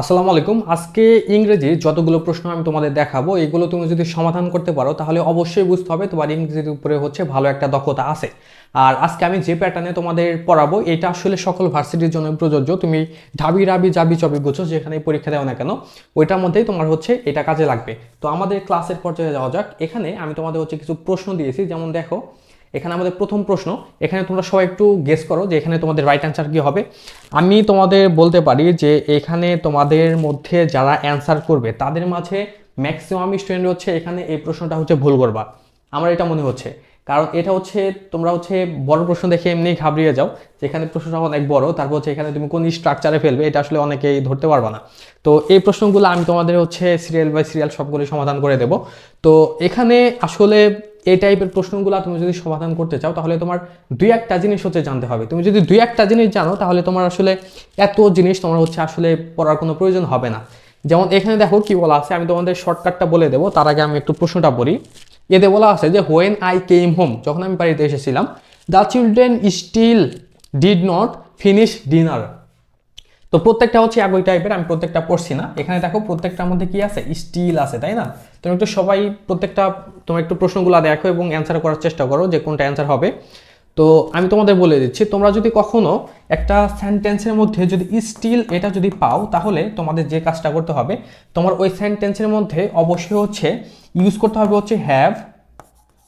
আসসালামু আলাইকুম। আজকে ইংরেজি যতগুলো প্রশ্ন আমি তোমাদের দেখাবো, এগুলো তুমি যদি সমাধান করতে পারো, তাহলে অবশ্যই বুঝতে হবে তোমার ইংরেজির উপরে হচ্ছে ভালো একটা দক্ষতা আছে। আর আজকে আমি যে প্যাটার্নে তোমাদের পড়াবো, এটা আসলে সকল ভার্সিটির জন্য প্রযোজ্য। তুমি ঢাবি, রাবি, জাবি, চবি গুছো যেখানে পরীক্ষা দেও না কেন, ওইটার মধ্যেই তোমার হচ্ছে এটা কাজে লাগবে। তো আমাদের ক্লাসের পর্যায়ে যাওয়া যাক। এখানে আমি তোমাদের হচ্ছে কিছু প্রশ্ন দিয়েছি। যেমন দেখো এখানে আমাদের প্রথম প্রশ্ন, এখানে তোমরা সবাই একটু গেস করো যে এখানে তোমাদের রাইট অ্যান্সার কি হবে। আমি তোমাদের বলতে পারি যে এখানে তোমাদের মধ্যে যারা অ্যান্সার করবে, তাদের মাঝে ম্যাক্সিমাম স্টুডেন্ট হচ্ছে এখানে এই প্রশ্নটা হচ্ছে ভুল করবা। আমার এটা মনে হচ্ছে। কারণ এটা হচ্ছে, তোমরা হচ্ছে বড় প্রশ্ন দেখে এমনি ঘাবড়িয়ে যাও যেখানে প্রশ্নটা অনেক বড়, তারপর হচ্ছে এখানে তুমি কোন স্ট্রাকচারে ফেলবে, এটা আসলে অনেকেই ধরতে পারবা না। তো এই প্রশ্নগুলো আমি তোমাদের হচ্ছে সিরিয়াল বাই সিরিয়াল সবগুলো সমাধান করে দেব। তো এখানে আসলে এই টাইপের প্রশ্নগুলো তুমি যদি সমাধান করতে চাও, তাহলে তোমার দুই একটা জিনিস হচ্ছে জানতে হবে। তুমি যদি দুই একটা জিনিস জানো, তাহলে তোমার আসলে এত জিনিস তোমার হচ্ছে আসলে পড়ার কোনো প্রয়োজন হবে না। যেমন এখানে দেখো কি বলা আছে, আমি তোমাদের শর্টকাটটা বলে দেবো, তার আগে আমি একটু প্রশ্নটা বলি এতে বলা আছে যে হোয়েন আই কেম হোম যখন আমি বাড়িতে এসেছিলাম the children still did not finish dinner তো প্রত্যেকটা হচ্ছে একই টাইপের আমি প্রত্যেকটা পড়ছি না। এখানে দেখো প্রত্যেকটার মধ্যে কি আছে? স্টিল আছে, তাই না? তুমি একটু সবাই প্রত্যেকটা তোমার একটু প্রশ্নগুলো দেখো এবং অ্যান্সার করার চেষ্টা করো যে কোনটা অ্যান্সার হবে। তো আমি তোমাদের বলে দিচ্ছি, তোমরা যদি কখনো একটা সেন্টেন্সের মধ্যে যদি স্টিল এটা যদি পাও, তাহলে তোমাদের যে কাজটা করতে হবে, তোমার ওই সেন্টেন্সের মধ্যে অবশ্যই হচ্ছে ইউজ করতে হবে হচ্ছে হ্যাভ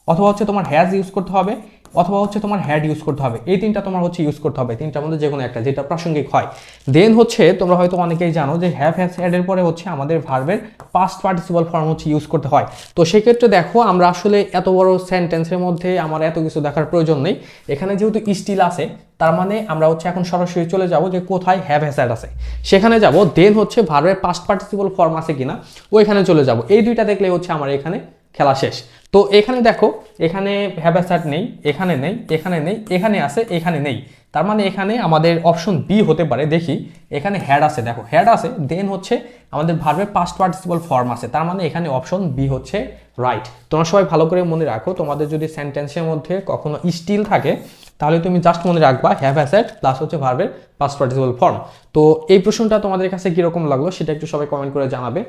অথবা হচ্ছে তোমার হ্যাজ ইউজ করতে হবে। অথবা হচ্ছে তোমার হ্যাড ইউজ করতে হবে। এই তিনটা তোমার হচ্ছে ইউজ করতে হবে। তিনটার মধ্যে যে কোনো একটা, যেটা প্রাসঙ্গিক হয়। দেন হচ্ছে, তোমরা হয়তো অনেকেই জানো যে হ্যাভ হ্যাজ হ্যাডের পরে হচ্ছে আমাদের ভার্বের পাস্ট পার্টিসিপাল ফর্ম হচ্ছে ইউজ করতে হয়। তো সেক্ষেত্রে দেখো, আমরা আসলে এত বড় সেন্টেন্সের মধ্যে আমার এত কিছু দেখার প্রয়োজন নেই। এখানে যেহেতু স্টিল আছে, তার মানে আমরা হচ্ছে এখন সরাসরি চলে যাব যে কোথায় হ্যাভ হ্যাসাড আছে। সেখানে যাব দেন হচ্ছে ভার্বের পাস্ট পার্টিসিপাল ফর্ম আছে কিনা, ওইখানে চলে যাব। এই দুইটা দেখলে হচ্ছে আমার এখানে খেলা শেষ। তো এখানে দেখো, এখানে হ্যাভাসাট নেই, এখানে নেই এখানে নেই, এখানে আছে, এখানে নেই। তার মানে এখানে আমাদের অপশন বি হতে পারে, দেখি। এখানে হ্যাড আছে, দেখো। হ্যাড আছে দেন হচ্ছে আমাদের ভার্বের পাস্ট পার্টিসিপাল ফর্ম আছে। তার মানে এখানে অপশন বি হচ্ছে রাইট তোমরা সবাই ভালো করে মনে রাখো, তোমাদের যদি সেন্টেন্সের মধ্যে কখনো স্টিল থাকে, তাহলে তুমি জাস্ট মনে রাখবা হ্যাভ অ্যাসেট প্লাস হচ্ছে ভার্বের পাস্ট পার্টিসিপাল ফর্ম তো এই প্রশ্নটা তোমাদের কাছে কীরকম লাগল, সেটা একটু সবাই কমেন্ট করে জানাবে।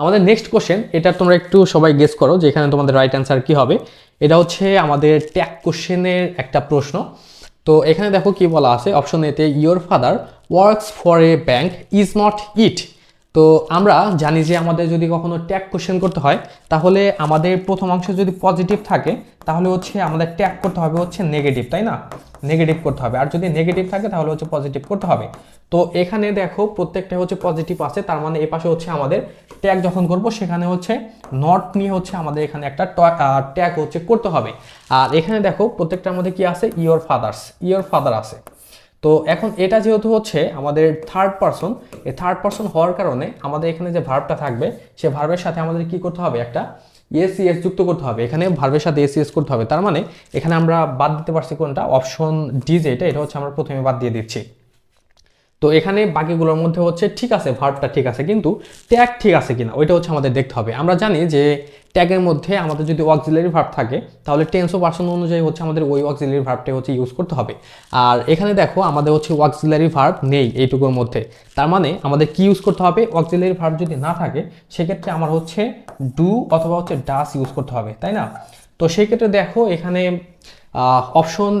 আমাদের নেক্সট কোশ্চেন এটা তোমরা একটু সবাই গেস করো যে এখানে তোমাদের রাইট অ্যান্সার কি হবে। এটা হচ্ছে আমাদের ট্যাগ কোশ্চেনের একটা প্রশ্ন। তো এখানে দেখো কি বলা আছে অপশন এতে your father works for a bank is not it তো আমরা জানি যে আমাদের যদি কখনো ট্যাগ কোশ্চেন করতে হয়, তাহলে আমাদের প্রথম অংশ যদি পজিটিভ থাকে, তাহলে হচ্ছে আমাদের ট্যাগ করতে হবে হচ্ছে নেগেটিভ তাই না? নেগেটিভ করতে হবে। আর যদি নেগেটিভ থাকে, তাহলে হচ্ছে পজিটিভ করতে হবে। তো এখানে দেখো প্রত্যেকটা হচ্ছে পজিটিভ আছে, তার মানে এ পাশে হচ্ছে আমাদের ট্যাগ যখন করব, সেখানে হচ্ছে নট নিয়ে হচ্ছে আমাদের এখানে একটা ট্যাগ হচ্ছে করতে হবে। আর এখানে দেখো প্রত্যেকটার মধ্যে কি আছে? ইয়োর ফাদার্স ইয়োর ফাদার আছে। তো এখন এটা যেহেতু হচ্ছে আমাদের থার্ড পারসন এই থার্ড পারসন হওয়ার কারণে আমাদের এখানে যে ভার্বটা থাকবে, সে ভার্বের সাথে আমাদের কি করতে হবে? একটা এসিএস যুক্ত করতে হবে। এখানে ভার্বের সাথে এসিএস করতে হবে। তার মানে এখানে আমরা বাদ দিতে পারছি কোনটা? অপশন ডি যেটা, এটা হচ্ছে আমরা প্রথমে বাদ দিয়ে দিচ্ছি। তো এখানে বাকিগুলোর মধ্যে হচ্ছে ঠিক আছে ভার্বটা ঠিক আছে, কিন্তু ট্যাগ ঠিক আছে কিনা, ওইটা হচ্ছে আমাদের দেখতে হবে। আমরা জানি যে ট্যাগের মধ্যে আমাদের যদি অক্সিলারি ভার্ব থাকে, তাহলে টেন্স পার্সন অনুযায়ী হচ্ছে আমাদের ওই অক্সিলারি ভার্বটা হচ্ছে ইউজ করতে হবে। আর এখানে দেখো আমাদের হচ্ছে অক্সিলারি ভার্ব নেই এইটুকুর মধ্যে। তার মানে আমাদের কি ইউজ করতে হবে? অক্সিলারি ভার্ব যদি না থাকে, সেক্ষেত্রে আমার হচ্ছে ডু অথবা হচ্ছে ডাস ইউজ করতে হবে, তাই না? তো সেই ক্ষেত্রে দেখো এখানে অপশন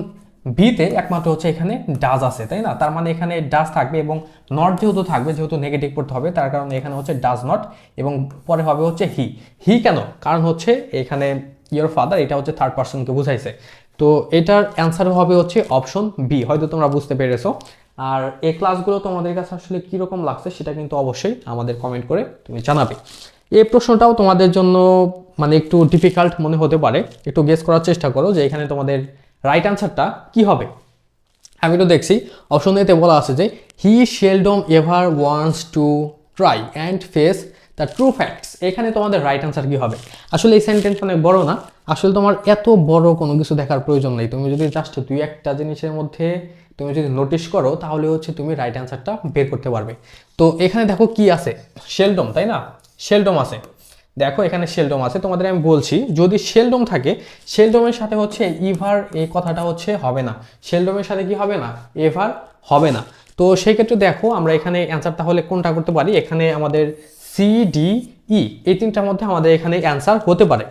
বিতে একমাত্র হচ্ছে এখানে ডাজ আছে, তাই না? তার মানে এখানে ডাজ থাকবে এবং নট যেহেতু থাকবে, যেহেতু নেগেটিভ করতে হবে, তার কারণে এখানে হচ্ছে ডাজ নট এবং পরে হবে হচ্ছে হি হি কেন? কারণ হচ্ছে এখানে ইয়োর ফাদার এটা হচ্ছে থার্ড পার্সনকে বুঝাইছে। তো এটার অ্যান্সার হবে হচ্ছে অপশন বি হয়তো তোমরা বুঝতে পেরেছ। আর এই ক্লাসগুলো তোমাদের কাছে আসলে কীরকম লাগছে সেটা কিন্তু অবশ্যই আমাদের কমেন্ট করে তুমি জানাবে। এই প্রশ্নটাও তোমাদের জন্য মানে একটু ডিফিকাল্ট মনে হতে পারে, একটু গেস করার চেষ্টা করো যে এখানে তোমাদের রাইট অ্যান্সারটা কি হবে? আমি তো দেখছি অপশন এতে বলা আছে যে he seldom ever wants to try and face the true facts এখানে তোমাদের রাইট অ্যান্সার কি হবে? আসলে এই সেন্টেন্স অনেক বড় না। আসলে তোমার এত বড় কোনো কিছু দেখার প্রয়োজন নেই। তুমি যদি জাস্ট দুই একটা জিনিসের মধ্যে তুমি যদি নোটিশ করো, তাহলে হচ্ছে তুমি রাইট অ্যান্সারটা বের করতে পারবে। তো এখানে দেখো কি আছে? শেলডম তাই না? শেলডম আছে। দেখো এখানে শেলডম আছে, তোমাদের আমি বলছি, যদি শেলডম থাকে শেলডমের সাথে হচ্ছে ইভার এই কথাটা হচ্ছে হবে না। শেলডমের সাথে কি হবে না? এভার হবে না। তো সেই ক্ষেত্রে দেখো, আমরা এখানে অ্যান্সার তাহলে কোনটা করতে পারি? এখানে আমাদের সি ডি ই এই তিনটার মধ্যে আমাদের এখানে অ্যান্সার হতে পারে।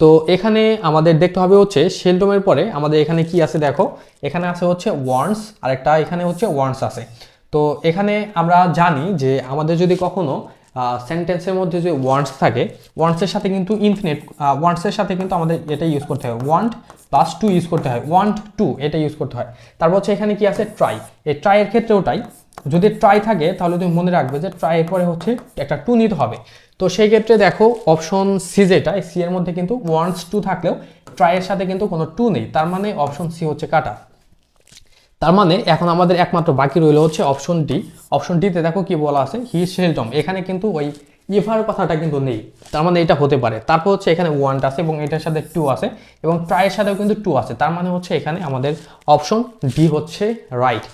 তো এখানে আমাদের দেখতে হবে হচ্ছে শেলডোমের পরে আমাদের এখানে কি আছে দেখো? এখানে আছে হচ্ছে ওয়ার্নস আর একটা এখানে হচ্ছে ওয়ার্নস আছে। তো এখানে আমরা জানি যে আমাদের যদি কখনো সেন্টেন্সের মধ্যে যে ওয়ান্টস থাকে ওয়ান্টসের সাথে কিন্তু ইনফিনিট ওয়ান্টসের সাথে কিন্তু আমাদের এটা ইউজ করতে হয়। ওয়ান্ট প্লাস টু ইউজ করতে হয়। ওয়ান্ট টু এটা ইউজ করতে হয়। তারপর হচ্ছে এখানে কি আছে? ট্রাই এই ট্রাইয়ের ক্ষেত্রেও তাই। যদি ট্রাই থাকে, তাহলে তুমি মনে রাখবে যে ট্রাইয়ের পরে হচ্ছে একটা টু নিতে হবে। তো সেই ক্ষেত্রে দেখো অপশন সি যেটা সি এর মধ্যে কিন্তু ওয়ান্টস টু থাকলেও ট্রাইয়ের সাথে কিন্তু কোনো টু নেই। তার মানে অপশন সি হচ্ছে কাটা। তার মানে এখন আমাদের একমাত্র বাকি রইল হচ্ছে অপশন ডি। অপশন ডিতে দেখো কি বলা আছে হি সেলডম এখানে কিন্তু ওই ইভার কথাটা কিন্তু নেই। তার মানে এটা হতে পারে। তারপর হচ্ছে এখানে ওয়ানটা আছে এবং এটার সাথে টু আছে এবং ট্রাইয়ের সাথেও কিন্তু টু আছে। তার মানে হচ্ছে এখানে আমাদের অপশন ডি হচ্ছে রাইট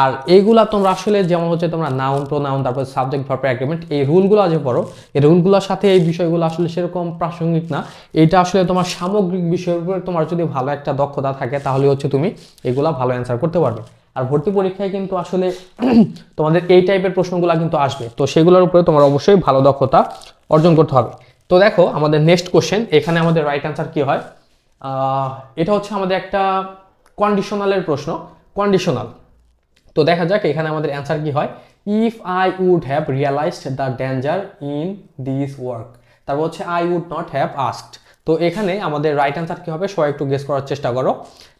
আর এইগুলা তোমরা আসলে যেমন হচ্ছে তোমরা নাউন প্রোনাউন তারপর সাবজেক্ট ভার্ব অ্যাগ্রিমেন্ট এই রুলগুলো যে পড়ো, এই রুলগুলোর সাথে এই বিষয়গুলো আসলে সেরকম প্রাসঙ্গিক না। এটা আসলে তোমার সামগ্রিক বিষয়ের উপরে তোমার যদি ভালো একটা দক্ষতা থাকে, তাহলে হচ্ছে তুমি এগুলা ভালো অ্যান্সার করতে পারবে। আর ভর্তি পরীক্ষায় কিন্তু আসলে তোমাদের এই টাইপের প্রশ্নগুলো কিন্তু আসবে। তো সেগুলোর উপরে তোমার অবশ্যই ভালো দক্ষতা অর্জন করতে হবে। তো দেখো, আমাদের নেক্সট কোশ্চেন এখানে আমাদের রাইট অ্যান্সার কি হয়? এটা হচ্ছে আমাদের একটা কন্ডিশনালের প্রশ্ন। কন্ডিশনাল তো দেখা যাক, এখানে আমাদের অ্যান্সার কি হয়? If I would have realised the danger in this work তারপর হচ্ছে I would not have asked তো এখানে আমাদের রাইট অ্যান্সার কি হবে? সবাই একটু গেস করার চেষ্টা করো।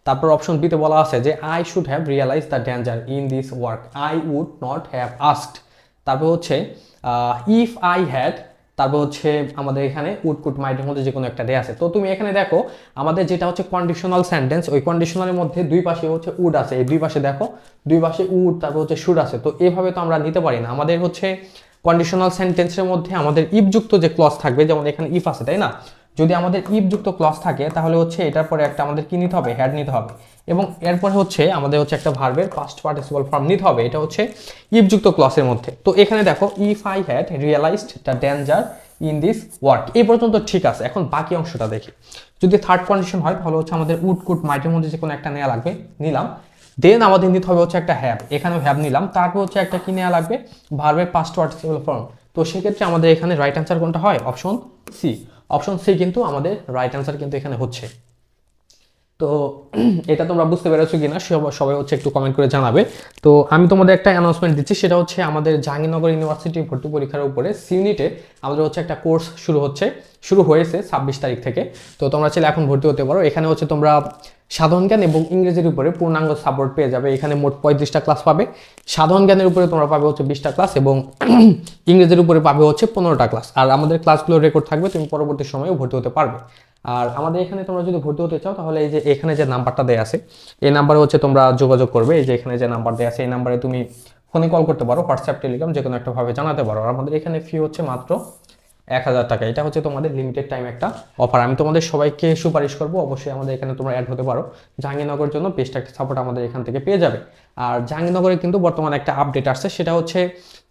তারপর অপশন বিতে বলা আছে যে I should have realise the danger in this work I would not have asked তারপর হচ্ছে ইফ আই হ্যাড তারপর হচ্ছে আমাদের এখানে উড কুট মাইটের মধ্যে যে কোনো একটা দেয়া আছে। তো তুমি এখানে দেখো, আমাদের যেটা হচ্ছে কন্ডিশনাল সেন্টেন্স ওই কন্ডিশনালের মধ্যে দুই পাশে হচ্ছে উড আছে। এই দুই পাশে দেখো, দুই পাশে উড তারপর হচ্ছে শুড আছে। তো এভাবে তো আমরা নিতে পারি না। আমাদের হচ্ছে কন্ডিশনাল সেন্টেন্সের মধ্যে আমাদের ইফযুক্ত যে ক্লজ থাকবে, যেমন এখানে ইফ আছে, তাই না? যদি আমাদের ইফযুক্ত ক্লস থাকে, তাহলে হচ্ছে এটার পরে একটা আমাদের কি নিতে হবে? হ্যাড নিতে হবে। এবং এরপরে হচ্ছে আমাদের হচ্ছে একটা ভার্বের পাস্ট পার্টিসিপাল ফর্ম নিতে হবে। এটা হচ্ছে ইফযুক্ত ক্লসের মধ্যে। তো এখানে দেখো if I had realised the danger in this work এই পর্যন্ত ঠিক আছে। এখন বাকি অংশটা দেখি। যদি থার্ড কন্ডিশন হয়, তাহলে হচ্ছে আমাদের উড কুট মাইটের মধ্যে যে কোনো একটা নেওয়া লাগবে। নিলাম। দেন আমাদের নিতে হবে হচ্ছে একটা হ্যাব এখানেও হ্যাব নিলাম। তারপর হচ্ছে একটা কি নেওয়া লাগবে? ভার্বের পাস্ট পার্টিসিপাল ফর্ম তো সেক্ষেত্রে আমাদের এখানে রাইট অ্যান্সার কোনটা হয়? অপশন সি অপশন সি কিন্তু আমাদের রাইট অ্যান্সার কিন্তু এখানে হচ্ছে। তো এটা তোমরা বুঝতে পেরেছ কিনা সবাই হচ্ছে একটু কমেন্ট করে জানাবে। তো আমি তোমাদের একটা অ্যানাউন্সমেন্ট দিচ্ছি, সেটা হচ্ছে আমাদের জাহাঙ্গীরনগর ইউনিভার্সিটি ভর্তি পরীক্ষার উপরে সিউনিটে আমাদের হচ্ছে একটা কোর্স শুরু হচ্ছে। শুরু হয়েছে ছাব্বিশ তারিখ থেকে। তো তোমরা চাইলে এখন ভর্তি হতে পারো। এখানে হচ্ছে তোমরা সাধারণ জ্ঞান এবং ইংরেজির উপরে পূর্ণাঙ্গ সাপোর্ট পেয়ে যাবে। এখানে মোট পঁয়ত্রিশটা ক্লাস পাবে। সাধারণ জ্ঞানের উপরে তোমরা পাবে হচ্ছে বিশটা ক্লাস এবং ইংরেজির উপরে পাবে হচ্ছে পনেরোটা ক্লাস আর আমাদের ক্লাসগুলো রেকর্ড থাকবে, তুমি পরবর্তী সময়েও ভর্তি হতে পারবে। আর আমাদের এখানে তোমরা যদি ভর্তি হতে চাও, তাহলে এই যে এখানে যে নাম্বারটা দেওয়া আছে, এই নাম্বারে হচ্ছে তোমরা যোগাযোগ করবে। এই যে এখানে যে নাম্বার দেওয়া আছে, এই নাম্বারে তুমি ফোনে কল করতে পারো হোয়াটসঅ্যাপ টেলিগ্রাম যে কোনো একটা ভাবে জানাতে পারো। আর আমাদের এখানে ফি হচ্ছে মাত্র এক হাজার টাকা। এটা হচ্ছে তোমাদের লিমিটেড টাইম একটা অফার আমি তোমাদের সবাইকে সুপারিশ করব, অবশ্যই আমাদের এখানে তোমরা অ্যাড হতে পারো। জাহাঙ্গীরনগরের জন্য বেস্ট একটা সাপোর্ট আমাদের এখান থেকে পেয়ে যাবে। আর জাহাঙ্গীরনগরে কিন্তু বর্তমানে একটা আপডেট আসছে, সেটা হচ্ছে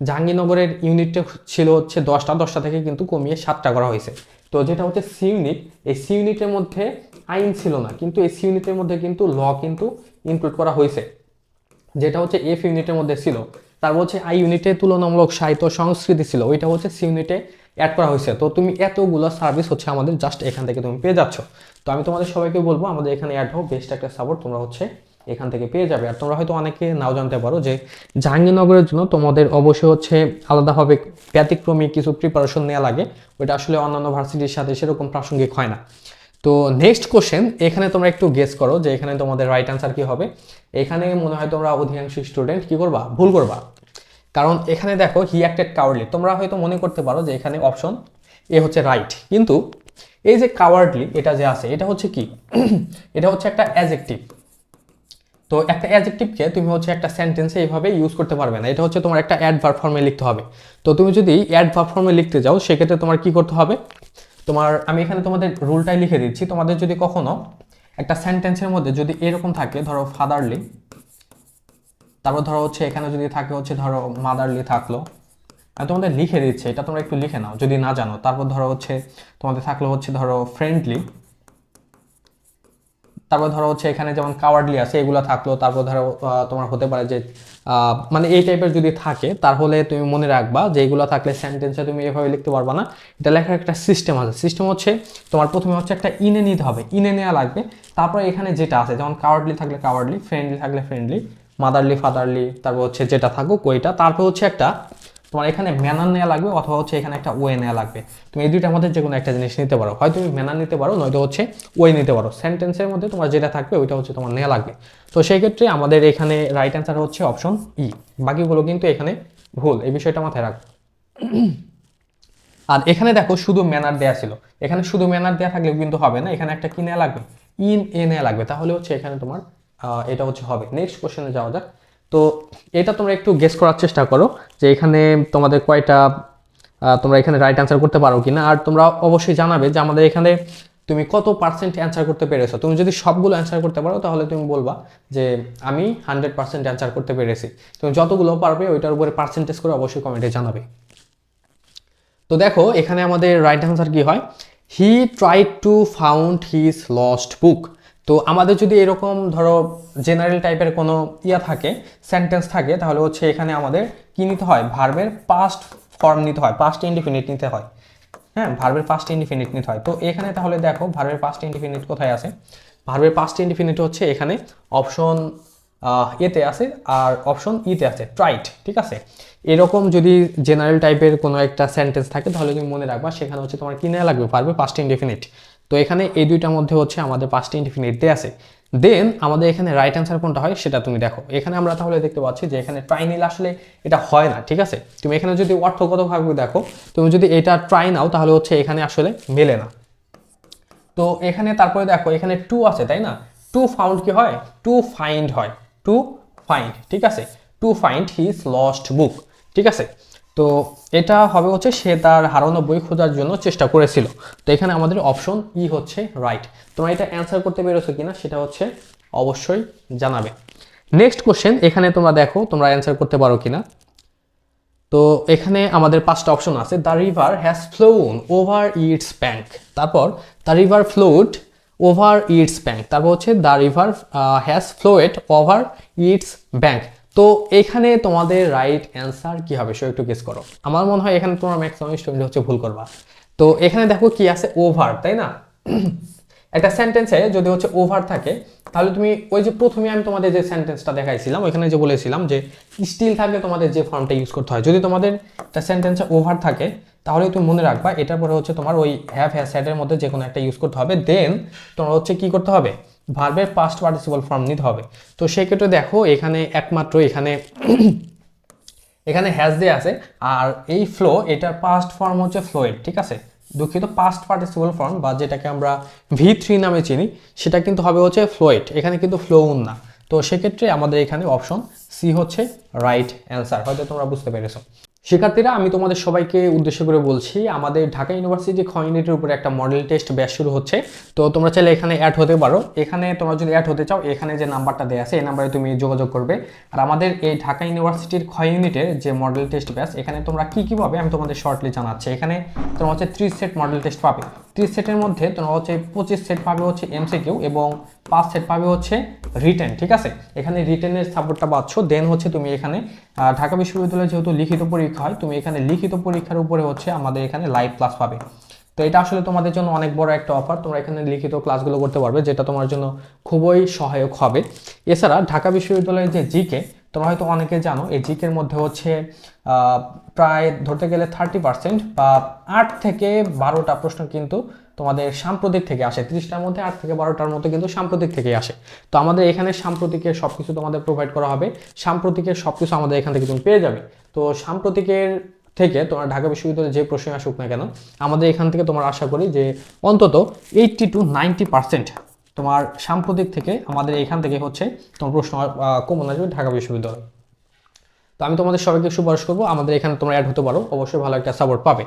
জাহাঙ্গীরনগরের ইউনিটটা ছিল হচ্ছে দশটা দশটা থেকে কিন্তু কমিয়ে সাতটা করা হয়েছে। তো যেটা হচ্ছে সি ইউনিট এই সি ইউনিটের মধ্যে আইন ছিল না, কিন্তু এই সি ইউনিটের মধ্যে কিন্তু ল কিন্তু ইনক্লুড করা হয়েছে। যেটা হচ্ছে এফ ইউনিটের মধ্যে ছিল, তারপর হচ্ছে আই ইউনিটে তুলনামূলক সাহিত্য সংস্কৃতি ছিল, ওইটা হচ্ছে সি ইউনিটে অ্যাড করা হয়েছে। তো তুমি এতগুলো সার্ভিস হচ্ছে আমাদের জাস্ট এখান থেকে তুমি পেয়ে যাচ্ছ। তো আমি তোমাদের সবাইকে বলব, আমাদের এখানে অ্যাড হোক বেস্ট একটা সাপোর্ট তোমরা হচ্ছে এখান থেকে পেয়ে যাবে। আর তোমরা হয়তো অনেকে নাও জানতে পারো যে জাহাঙ্গীরনগরের জন্য তোমাদের অবশ্যই হচ্ছে আলাদাভাবে ব্যতিক্রমী কিছু প্রিপারেশন নেওয়া লাগে। ওইটা আসলে অন্যান্য ভার্সিটির সাথে সেরকম প্রাসঙ্গিক হয় না। তো নেক্সট কোশ্চেন এখানে তোমরা একটু গেস করো যে এখানে তোমাদের রাইট অ্যান্সার কি হবে। এখানে মনে হয় তোমরা অধিকাংশ স্টুডেন্ট কি করবা? ভুল করবা। কারণ এখানে দেখো হি অ্যাক্টেড কাওয়ার্ডলি তোমরা হয়তো মনে করতে পারো যে এখানে অপশন এ হচ্ছে রাইট কিন্তু এই যে কাওয়ার্ডলি এটা যে আছে, এটা হচ্ছে কি? এটা হচ্ছে একটা অ্যাজেক্টিভ তো একটা অ্যাডজেক্টিভকে তুমি হচ্ছে একটা সেন্টেন্সে এইভাবে ইউজ করতে পারবে না। এটা হচ্ছে তোমার একটা অ্যাডভার্ব ফর্মে লিখতে হবে। তো তুমি যদি অ্যাডভার্ব ফর্মে লিখতে যাও, সেক্ষেত্রে তোমার কি করতে হবে? তোমার, আমি এখানে তোমাদের রুলটাই লিখে দিচ্ছি। তোমাদের যদি কখনো একটা সেন্টেন্সের মধ্যে যদি এরকম থাকে, ধরো ফাদারলি তারপর ধরো হচ্ছে এখানে যদি থাকে হচ্ছে ধরো মাদারলি থাকল, আমি তোমাদের লিখে দিচ্ছি, এটা তোমরা একটু লিখে নাও, যদি না জানো। তারপর ধরো হচ্ছে তোমাদের থাকল হচ্ছে ধরো ফ্রেন্ডলি তারপর ধরো হচ্ছে এখানে যেমন কাওয়ার্ডলি আছে, এগুলো থাকল, তারপর ধরো তোমার হতে পারে যে মানে এই টাইপের যদি থাকে, তাহলে তুমি মনে রাখবা যে এগুলো থাকলে সেন্টেন্সে তুমি এভাবে লিখতে পারবা না। এটা লেখার একটা সিস্টেম আছে। সিস্টেম হচ্ছে তোমার প্রথমে হচ্ছে একটা ইনে নিতে হবে ইনে নেওয়া লাগবে। তারপর এখানে যেটা আছে, যেমন কাওয়ার্ডলি থাকলে কাওয়ার্ডলি ফ্রেন্ডলি থাকলে ফ্রেন্ডলি মাদারলি ফাদারলি তারপর হচ্ছে যেটা থাকুক, ওইটা। তারপর হচ্ছে একটা, তোমার এখানে ম্যানার নেওয়া লাগবে অথবা হচ্ছে এখানে একটা ওয়ে নেওয়া লাগবে। তুমি এই দুইটার মধ্যে যে কোনো একটা জিনিস নিতে পারো। হয় তুমি ম্যানার নিতে পারো, নয়তো হচ্ছে ওয়ে নিতে পারো। সেন্টেন্সের মধ্যে তোমার যেটা থাকবে, ওইটা হচ্ছে তোমার নেওয়া লাগবে। তো সেই ক্ষেত্রে আমাদের এখানে রাইট অ্যান্সার হচ্ছে অপশন ই বাকিগুলো কিন্তু এখানে ভুল, এই বিষয়টা মাথায় রাখো। আর এখানে দেখো শুধু ম্যানার দেয়া ছিল। এখানে শুধু ম্যানার দেয়া থাকলেও কিন্তু হবে না। এখানে একটা কি নেওয়া লাগবে? ইন এ নেওয়া লাগবে। তাহলে হচ্ছে এখানে তোমার এটা হচ্ছে হবে। নেক্সট কোশ্চেনে যাওয়া যাক। তো এটা তোমরা একটু গেস করার চেষ্টা করো যে এখানে তোমাদের কয়টা তোমরা এখানে রাইট অ্যান্সার করতে পারো কি না আর তোমরা অবশ্যই জানাবে যে আমাদের এখানে তুমি কত পার্সেন্ট অ্যান্সার করতে পেরেছ। তুমি যদি সবগুলো অ্যান্সার করতে পারো, তাহলে তুমি বলবা যে আমি হান্ড্রেড পার্সেন্ট অ্যান্সার করতে পেরেছি। তুমি যতগুলো পারবে, ওইটার উপরে পার্সেন্টেজ করে অবশ্যই কমেন্টে জানাবে। তো দেখো, এখানে আমাদের রাইট অ্যান্সার কি হয়? He tried to found his lost book তো আমাদের যদি এরকম ধরো জেনারেল টাইপের কোনো ইয়া থাকে সেন্টেন্স থাকে, তাহলে হচ্ছে এখানে আমাদের কি নিতে হয়? ভার্বের পাস্ট ফর্ম নিতে হয় পাস্ট ইন্ডিফিনিট নিতে হয়। হ্যাঁ ভার্বের পাস্ট ইন্ডিফিনিট নিতে হয়। তো এখানে তাহলে দেখো ভার্বের পাস্ট ইন্ডিফিনিট কোথায় আছে? ভার্বের পাস্ট ইন্ডিফিনিট হচ্ছে এখানে অপশন এতে আছে আর অপশন ইতে আছে ট্রাইট ঠিক আছে? এরকম যদি জেনারেল টাইপের কোনো একটা সেন্টেন্স থাকে, তাহলে তুমি মনে রাখবা সেখানে হচ্ছে তোমার কিনে লাগবে? পারবে পাস্ট ইনডিফিনিট তো এখানে এই দুইটার মধ্যে হচ্ছে আমাদের পাস্ট ইনডিফিনিট দিয়ে আছে। দেন আমাদের এখানে রাইট অ্যান্সার কোনটা হয় সেটা তুমি দেখো। এখানে আমরা তাহলে দেখতে পাচ্ছি যে এখানে ট্রাই নিলে আসলে এটা হয় না, ঠিক আছে? তুমি এখানে যদি অর্থগতভাবে দেখো, তুমি যদি এটা ট্রাই নাও তাহলে হচ্ছে এখানে আসলে মেলে না। তো এখানে তারপরে দেখো, এখানে টু আছে, তাই না? টু ফাউন্ড কি হয়? টু ফাইন্ড হয়। টু ফাইন্ড ঠিক আছে? To find his lost book ঠিক আছে? তো এটা হবে হচ্ছে সে তার হারানো বই খোঁজার জন্য চেষ্টা করেছিল। তো এখানে আমাদের অপশন ই হচ্ছে রাইট তোমরা এটা অ্যান্সার করতে পেরেছ কিনা সেটা হচ্ছে অবশ্যই জানাবে। নেক্সট কোশ্চেন এখানে তোমরা দেখো তোমরা অ্যান্সার করতে পারো কিনা। তো এখানে আমাদের পাঁচটা অপশন আছে। The river has flown over its bank তারপর the river flowed over its bank তারপর হচ্ছে the river has flowed over its bank তো এখানে তোমাদের রাইট অ্যান্সার কি হবে? সে একটু গেস করো। আমার মনে হয় এখানে তোমার ম্যাক্সিমাম স্টুডেন্ট হচ্ছে ভুল করবা। তো এখানে দেখো কি আছে? ওভার তাই না? একটা সেন্টেন্সে যদি হচ্ছে ওভার থাকে, তাহলে তুমি ওই যে প্রথমে আমি তোমাদের যে সেন্টেন্সটা দেখাইছিলাম, ওইখানে যে বলেছিলাম যে স্টিল থাকলে তোমাদের যে ফর্মটা ইউজ করতে হয়। যদি তোমাদের একটা সেন্টেন্সে ওভার থাকে, তাহলে তুমি মনে রাখবা, এটার পরে হচ্ছে তোমার ওই হ্যাভ হ্যাভ স্যাডের মধ্যে যে কোনো একটা ইউজ করতে হবে। দেন তোমার হচ্ছে কি করতে হবে? ভার্বের পাস্ট পার্টিসিপাল ফর্ম নিতে হবে। তো সেই ক্ষেত্রে দেখো, এখানে একমাত্র এখানে এখানে হ্যাজ দিয়ে আছে, আর এই ফ্লো এটার পাস্ট ফর্ম হচ্ছে ফ্লোয়েড ঠিক আছে? দুঃখিত পাস্ট পার্টিসিপল ফর্ম বা যেটাকে আমরা ভি থ্রি নামে চিনি, সেটা কিন্তু হবে হচ্ছে ফ্লোয়েড এখানে কিন্তু ফ্লোউন না। তো সেক্ষেত্রে আমাদের এখানে অপশন সি হচ্ছে রাইট অ্যান্সার হয়তো তোমরা বুঝতে পেরেছ। শিক্ষার্থীরা, আমি তোমাদের সবাইকে উদ্দেশ্য করে বলছি, আমাদের ঢাকা ইউনিভার্সিটি খ ইউনিটের উপরে একটা মডেল টেস্ট ব্যাস শুরু হচ্ছে। তো তোমরা চাইলে এখানে অ্যাড হতে পারো। এখানে তোমরা যদি অ্যাড হতে চাও, এখানে যে নাম্বারটা দেওয়া আছে, এই নাম্বারে তুমি যোগাযোগ করবে। আর আমাদের এই ঢাকা ইউনিভার্সিটির খয় ইউনিটের যে মডেল টেস্ট ব্যাস এখানে তোমরা কী কীভাবে পাবে, আমি তোমাদের শর্টলি জানাচ্ছি। এখানে তোমরা হচ্ছে ত্রিশ সেট মডেল টেস্ট পাবে। ত্রিশ সেটের মধ্যে তোমরা হচ্ছে পঁচিশ সেট পাবে হচ্ছে এমসিকিউ এবং পাঁচ সেট পাবে হচ্ছে রিটেন ঠিক আছে? এখানে রিটেনের সাপোর্টটা পাচ্ছ। দেন হচ্ছে তুমি এখানে ঢাকা বিশ্ববিদ্যালয়ে যেহেতু লিখিত পরীক্ষা হয়, তুমি এখানে লিখিত পরীক্ষার উপরে হচ্ছে আমাদের এখানে লাইভ ক্লাস পাবে। তো এটা আসলে তোমাদের জন্য অনেক বড় একটা অফার তোমরা এখানে লিখিত ক্লাসগুলো করতে পারবে, যেটা তোমার জন্য খুবই সহায়ক হবে। এছাড়া ঢাকা বিশ্ববিদ্যালয়ের যে জিকে তোমরা হয়তো অনেকে জানো, এই জিকের মধ্যে হচ্ছে প্রায় ধরতে গেলে থার্টি পার্সেন্ট বা আট থেকে বারোটা প্রশ্ন কিন্তু তোমাদের সাম্প্রতিক থেকে আসে। তিরিশটার মধ্যে আট থেকে বারোটার মতো কিন্তু সাম্প্রতিক থেকে আসে। তো আমাদের এখানে সাম্প্রতিকের সব কিছু তোমাদের প্রোভাইড করা হবে। সাম্প্রতিকের সব কিছু আমাদের এখান থেকে তুমি পেয়ে যাবে। তো সাম্প্রতিকের থেকে তোমার ঢাকা বিশ্ববিদ্যালয়ে যে প্রশ্ন আসুক না কেন, আমাদের এখান থেকে তোমার আশা করি যে অন্তত এইটটি টু নাইনটি পার্সেন্ট তোমার সাম্প্রতিক থেকে আমাদের এখান থেকে হচ্ছে তোমার প্রশ্ন কমন আসবে? ঢাকা বিশ্ববিদ্যালয়। তো আমি তোমাদের সবাইকে সুপারিশ করব, আমাদের এখানে তোমরা অ্যাড হতে পারো, অবশ্যই ভালো একটা সাপোর্ট পাবে।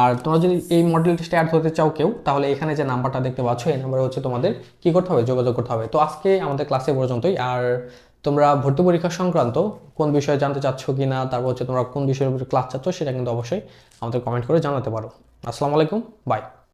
আর তোমরা যদি এই মডেল টেস্টে অ্যাড হতে চাও কেউ, তাহলে এখানে যে নাম্বারটা দেখতে পাচ্ছ, এই নাম্বারে হচ্ছে তোমাদের কি করতে হবে? যোগাযোগ করতে হবে। তো আজকে আমাদের ক্লাসে পর্যন্তই। আর তোমরা ভর্তি পরীক্ষা সংক্রান্ত কোন বিষয়ে জানতে চাচ্ছ কি না তারপর হচ্ছে তোমরা কোন বিষয়ের উপরে ক্লাস চাচ্ছ, সেটা কিন্তু অবশ্যই আমাদের কমেন্ট করে জানাতে পারো। আসসালামু আলাইকুম বাই